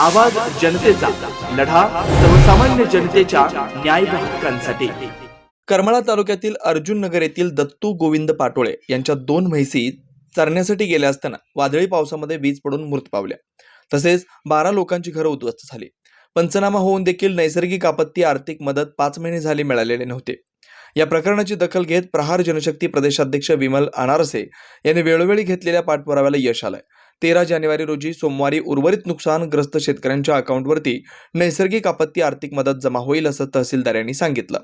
आवाज जनतेचा लढा सर्वसामान्य जनतेच्या न्याय हक्कांसाठी. करमाळा तालुक्यातील अर्जुन नगर येथील दत्तू गोविंद पाटोळे यांच्या दोन म्हैसी चरण्यासाठी गेल्या असताना वादळी पावसामध्ये वीज पडून मृत पावल्या. तसेच बारा लोकांची घरं उद्ध्वस्त झाली. पंचनामा होऊन देखील नैसर्गिक आपत्ती आर्थिक मदत पाच महिने झाली मिळालेले नव्हते. या प्रकरणाची दखल घेत प्रहार जनशक्ती प्रदेशाध्यक्ष विमल अनारसे यांनी वेळोवेळी घेतलेल्या पाठपुराव्याला यश आलंय. तेरा जानेवारी रोजी सोमवारी उर्वरित नुकसानग्रस्त शेतकऱ्यांच्या अकाउंटवरती नैसर्गिक आपत्ती आर्थिक मदत जमा होईल असं तहसीलदार यांनी सांगितलं.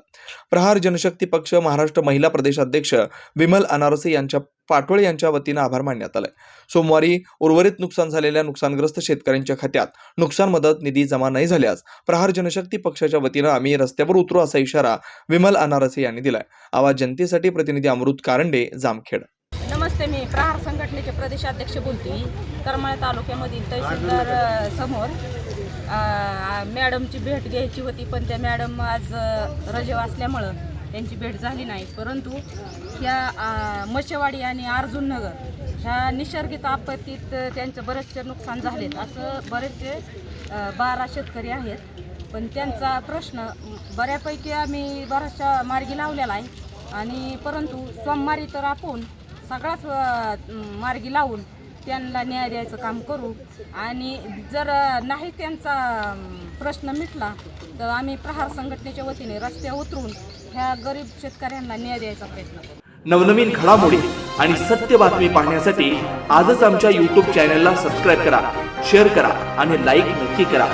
प्रहार जनशक्ती पक्ष महाराष्ट्र महिला प्रदेशाध्यक्ष विमल अनारसे यांच्या पाटोळे यांच्या वतीनं आभार मानण्यात आलाय. सोमवारी उर्वरित नुकसान झालेल्या नुकसानग्रस्त शेतकऱ्यांच्या खात्यात नुकसान मदत निधी जमा नाही झाल्यास प्रहार जनशक्ती पक्षाच्या वतीनं आम्ही रस्त्यावर उतरू असा इशारा विमल अनारसे यांनी दिलाय. आवाज जनतेसाठी प्रतिनिधी अमृत कारंडे जामखेड. नमस्ते मी प्रहार संघटनेचे प्रदेशाध्यक्ष बोलते. करमाळा तालुक्यामधील तहसीलदार समोर मॅडमची भेट घ्यायची होती पण त्या मॅडम आज रजेव असल्यामुळं त्यांची भेट झाली नाही. परंतु ह्या मशेवाडी आणि अर्जुन नगर ह्या निसर्गिक आपत्तीत त्यांचं बरेचसे नुकसान झालेत. असं बरेचसे बारा शेतकरी आहेत. पण त्यांचा प्रश्न बऱ्यापैकी आम्ही बऱ्याचशा मार्गी लावलेला आहे. आणि परंतु सोमवारी तर आपण सगळाच मार्गी लावून त्यांना न्याय द्यायचं काम करू. आणि जर नाही त्यांचा प्रश्न मिटला तर आम्ही प्रहार संघटनेच्या वतीने रस्त्यावर उतरून ह्या गरीब शेतकऱ्यांना न्याय द्यायचा प्रयत्न करू. नवनवीन घडामोडी आणि सत्य बातमी पाहण्यासाठी आजच आमच्या यूट्यूब चॅनलला सबस्क्राईब करा शेअर करा आणि लाईक नक्की करा.